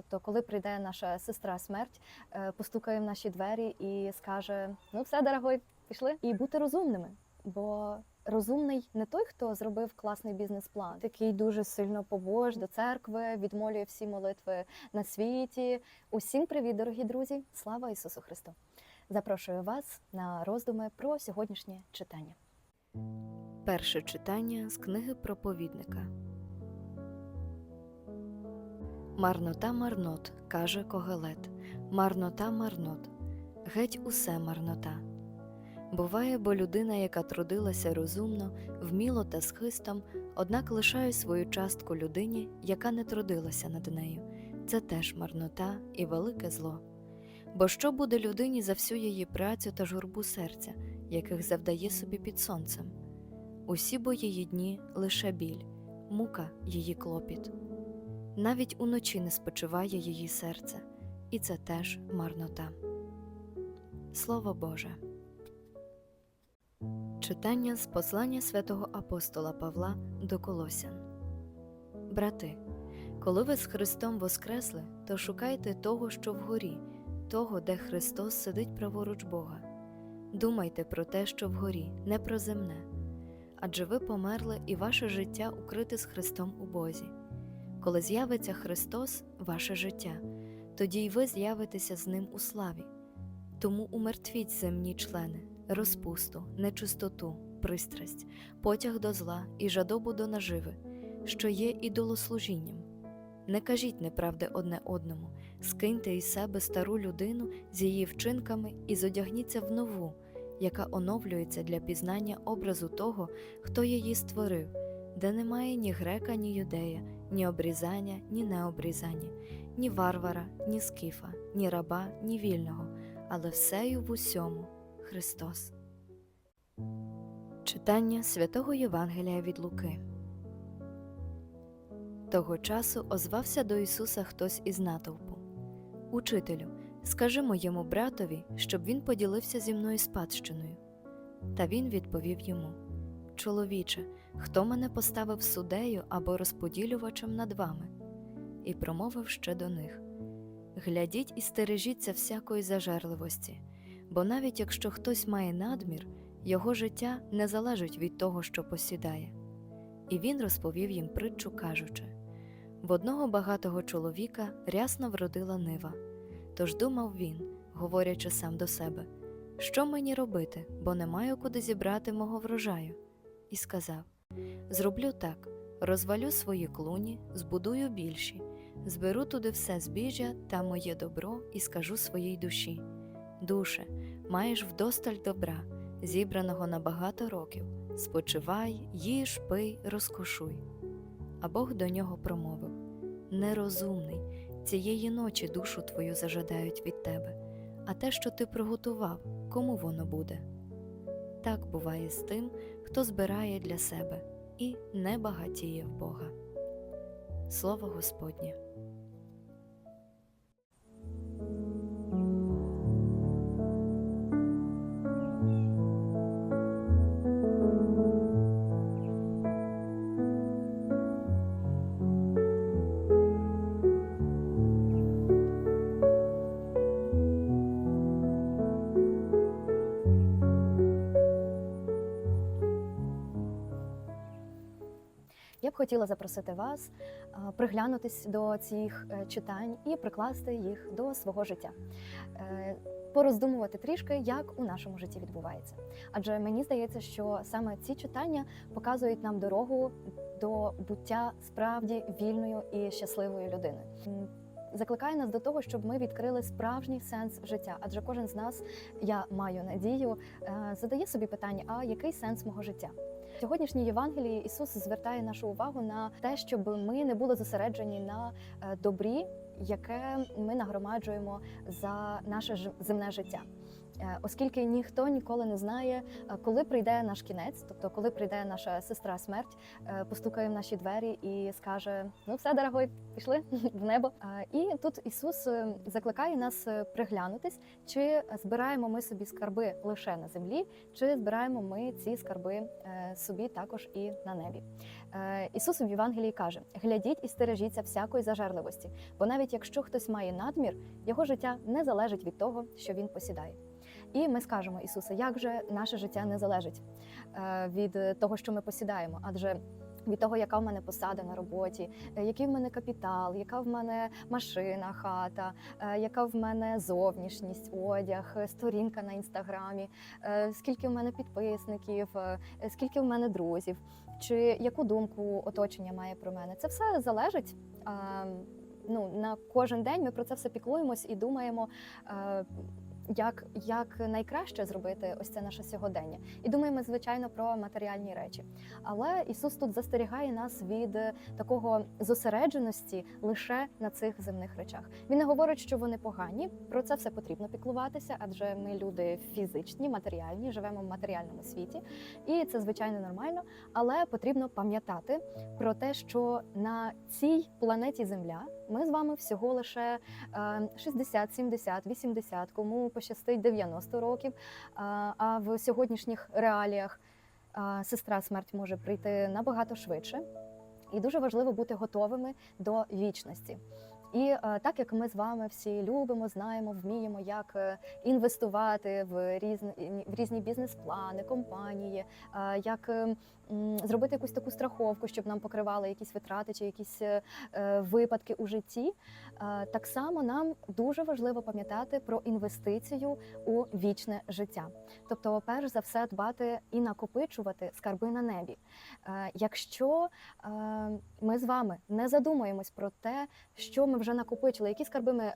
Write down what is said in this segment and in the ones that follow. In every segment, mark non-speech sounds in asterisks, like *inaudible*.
Тобто, коли прийде наша сестра смерть, е, постукає в наші двері і скаже: Ну, все, дорогой, пішли. І бути розумними. Бо розумний не той, хто зробив класний бізнес-план, такий дуже сильно побож до церкви, відмолює всі молитви на світі. Усім привіт, дорогі друзі! Слава Ісусу Христу! Запрошую вас на роздуми про сьогоднішнє читання. Перше читання з книги проповідника. Марнота марнот, каже Когелет. Марнота марнот. Геть усе марнота. Буває, бо людина, яка трудилася розумно, вміло та з однак лишає свою частку людині, яка не трудилася над нею. Це теж марнота і велике зло. Бо що буде людині за всю її працю та журбу серця, яких завдає собі під сонцем? Усі бо її дні лише біль, мука її клопіт. Навіть уночі не спочиває її серце, і це теж марнота. Слово Боже. Читання з послання святого апостола Павла до Колосян. Брати, коли ви з Христом воскресли, то шукайте того, що вгорі, того, де Христос сидить праворуч Бога. Думайте про те, що вгорі, не про земне адже ви померли і ваше життя укрите з Христом у Бозі. Коли з'явиться Христос, ваше життя, тоді й ви з'явитеся з Ним у славі. Тому умертвіть земні члени, розпусту, нечистоту, пристрасть, потяг до зла і жадобу до наживи, що є ідолослужінням. Не кажіть неправди одне одному, скиньте із себе стару людину з її вчинками і зодягніться в нову яка оновлюється для пізнання образу того, хто її створив, де немає ні грека, ні юдея, ні обрізання, ні необрізання, ні варвара, ні скіфа, ні раба, ні вільного, але всею в усьому Христос. Читання святого Євангелія від Луки. Того часу озвався до Ісуса хтось із натовпу. Учителю, Скажи моєму братові, щоб він поділився зі мною спадщиною. Та він відповів йому Чоловіче, хто мене поставив судею або розподілювачем над вами? І промовив ще до них Глядіть і стережіться всякої зажерливості, бо навіть якщо хтось має надмір, його життя не залежить від того, що посідає. І він розповів їм притчу, кажучи в одного багатого чоловіка рясно вродила нива. Тож думав він, говорячи сам до себе, що мені робити, бо не маю куди зібрати мого врожаю. І сказав: Зроблю так: розвалю свої клуні, збудую більші, зберу туди все збіжжя та моє добро і скажу своїй душі: Душе, маєш вдосталь добра, зібраного на багато років, спочивай, їж, пий, розкошуй. А Бог до нього промовив: Нерозумний. Цієї ночі душу твою зажадають від тебе, а те, що ти приготував, кому воно буде? Так буває з тим, хто збирає для себе і не багатіє в Бога. Слово Господнє. Хотіла запросити вас приглянутись до цих е, читань і прикласти їх до свого життя. Е, Пороздумувати трішки, як у нашому житті відбувається. Адже мені здається, що саме ці читання показують нам дорогу до буття справді вільною і щасливою людиною. Закликає нас до того, щоб ми відкрили справжній сенс життя. Адже кожен з нас, я маю надію, е, задає собі питання: а який сенс мого життя? Сьогоднішній Євангелії Ісус звертає нашу увагу на те, щоб ми не були зосереджені на е, добрі, яке ми нагромаджуємо за наше земне життя. Е, Оскільки ніхто ніколи не знає, е, коли прийде наш кінець, тобто коли прийде наша сестра смерть, е, постукає в наші двері і скаже: Ну, все, дорогой, пішли *laughs* в небо. І тут Ісус закликає нас приглянутись, чи збираємо ми собі скарби лише на землі, чи збираємо ми ці скарби собі також і на небі. Е, Ісус в Євангелії каже: глядіть і стережіться всякої зажерливості, бо навіть якщо хтось має надмір, його життя не залежить від того, що він посідає. І ми скажемо Ісусе, як же наше життя не залежить е, від того, що ми посідаємо, адже від того, яка в мене посада на роботі, е, який в мене капітал, яка в мене машина, хата, е, яка в мене зовнішність, одяг, е, сторінка на інстаграмі, скільки в мене підписників, скільки в мене друзів, чи яку думку оточення має про мене. Це все залежить. е, Ну, на кожен день ми про це все піклуємось і думаємо, як, як найкраще зробити ось це наше сьогодення. І думаємо, звичайно, про матеріальні речі. Але Ісус тут застерігає нас від такого зосередженості лише на цих земних речах. Він не говорить, що вони погані. Про це все потрібно піклуватися, адже ми люди фізичні, матеріальні, живемо в матеріальному світі, і це звичайно нормально. Але потрібно пам'ятати про те, що на цій планеті Земля ми з вами всього лише е, 60, 70, 80, кому пощастить 90 років. А а в сьогоднішніх реаліях сестра смерть може прийти набагато швидше, і дуже важливо бути готовими до вічності. І е, так як ми з вами всі любимо, знаємо, вміємо, як е, інвестувати в різні в різні бізнес-плани, компанії, е, як е, зробити якусь таку страховку, щоб нам покривали якісь витрати чи якісь випадки у житті. Так само нам дуже важливо пам'ятати про інвестицію у вічне життя. Тобто, перш за все, дбати і накопичувати скарби на небі. Якщо ми з вами не задумуємось про те, що ми вже накопичили, які скарби ми е,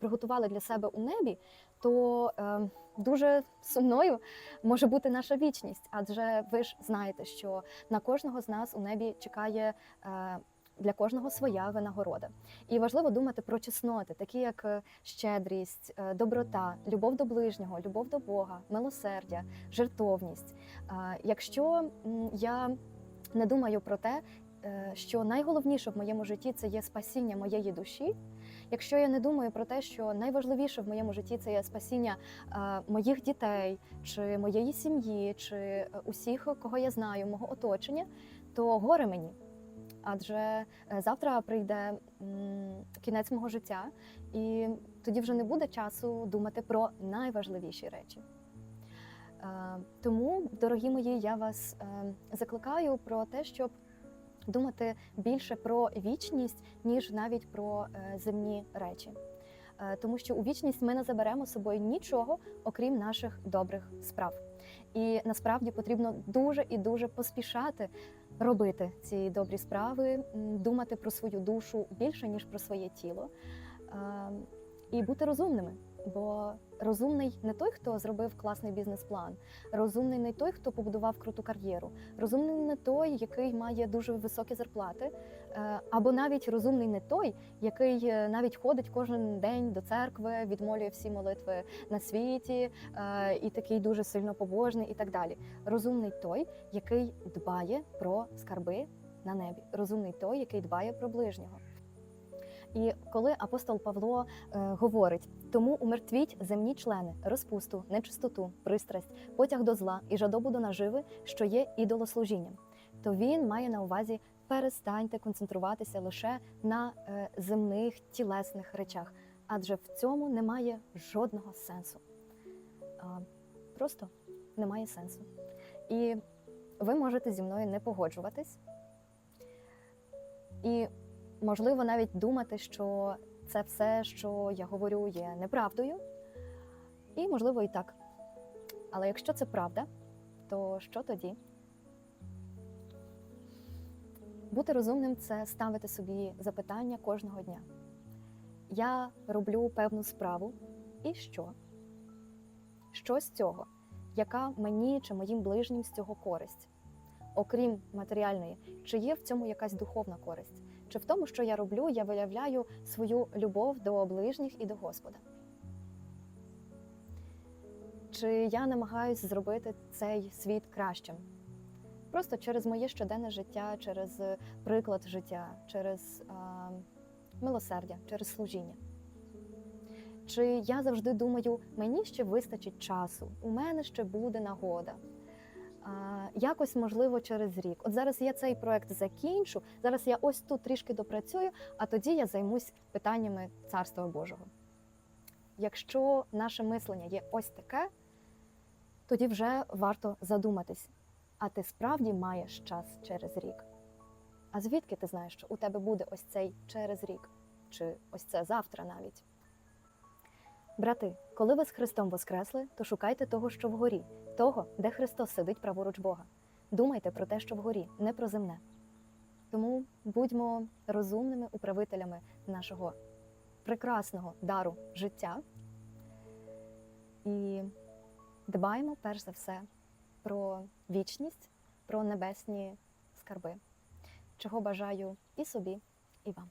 приготували для себе у небі, то е, дуже сумною може бути наша вічність, адже ви ж знаєте, що на кожного з нас у небі чекає. е, Для кожного своя винагорода, і важливо думати про чесноти, такі як е, щедрість, е, доброта, любов до ближнього, любов до Бога, милосердя, жертовність. Е, Якщо я не думаю про те, що найголовніше в моєму житті це є спасіння моєї душі. Якщо я не думаю про те, що найважливіше в моєму житті це є спасіння е, моїх дітей, чи моєї сім'ї, чи е, усіх, кого я знаю, мого оточення, то горе мені. Адже е, завтра прийде кінець мого життя, і тоді вже не буде часу думати про найважливіші речі. Е, Тому, дорогі мої, я вас е, закликаю про те, щоб думати більше про вічність, ніж навіть про е, земні речі. Е, Тому що у вічність ми не заберемо з собою нічого, окрім наших добрих справ. І насправді потрібно дуже і дуже поспішати робити ці добрі справи, думати про свою душу більше, ніж про своє тіло, е, і бути розумними. Бо розумний не той, хто зробив класний бізнес-план, розумний не той, хто побудував круту кар'єру, розумний не той, який має дуже високі зарплати, е, або навіть розумний не той, який е, навіть ходить кожен день до церкви, відмолює всі молитви на світі е, і такий дуже сильно побожний, і так далі. Розумний той, який дбає про скарби на небі. Розумний той, який дбає про ближнього. І коли апостол Павло е, говорить, тому умертвіть земні члени, розпусту, нечистоту, пристрасть, потяг до зла і жадобу до наживи, що є ідолослужінням, то він має на увазі перестаньте концентруватися лише на е, земних тілесних речах, адже в цьому немає жодного сенсу. А, просто немає сенсу. І ви можете зі мною не погоджуватись. І можливо навіть думати, що це все, що я говорю, є неправдою. І можливо і так. Але якщо це правда, то що тоді? Бути розумним це ставити собі запитання кожного дня. Я роблю певну справу, і що? Що з цього? Яка мені чи моїм ближнім з цього користь? Окрім матеріальної, чи є в цьому якась духовна користь? Чи в тому, що я роблю, я виявляю свою любов до ближніх і до Господа? чи я намагаюсь зробити цей світ кращим. Просто через моє щоденне життя, через приклад життя, через а, милосердя, через служіння. Чи я завжди думаю, мені ще вистачить часу, у мене ще буде нагода. Якось, можливо, через рік. От зараз я цей проект закінчу, зараз я ось тут трішки допрацюю, а тоді я займусь питаннями Царства Божого. Якщо наше мислення є ось таке, тоді вже варто задуматись, а ти справді маєш час через рік. А звідки ти знаєш, що у тебе буде ось цей через рік, чи ось це завтра навіть? Брати, коли ви з Христом воскресли, то шукайте того, що вгорі, того, де Христос сидить праворуч Бога. Думайте про те, що вгорі, не про земне. Тому будьмо розумними управителями нашого прекрасного дару життя і дбаємо перш за все про вічність, про небесні скарби, чого бажаю і собі, і вам.